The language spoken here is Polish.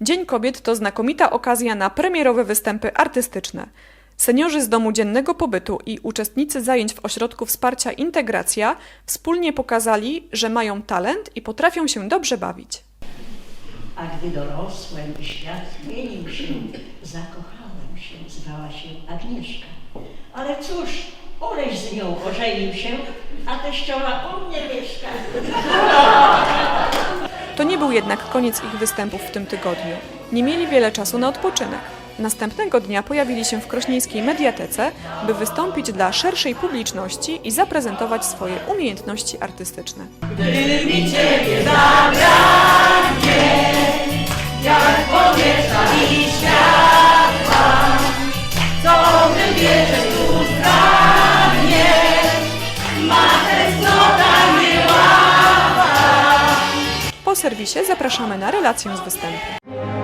Dzień Kobiet to znakomita okazja na premierowe występy artystyczne. Seniorzy z domu dziennego pobytu i uczestnicy zajęć w ośrodku wsparcia Integracja wspólnie pokazali, że mają talent i potrafią się dobrze bawić. A gdy dorosłem świat zmienił się, zakochałem się, zwała się Agnieszka. Ale cóż, Oleś z nią ożenił się, a teściowa u mnie mieszka. Nie był jednak koniec ich występów w tym tygodniu. Nie mieli wiele czasu na odpoczynek. Następnego dnia pojawili się w krośnieńskiej mediatece, by wystąpić dla szerszej publiczności i zaprezentować swoje umiejętności artystyczne. Po serwisie zapraszamy na relację z występu.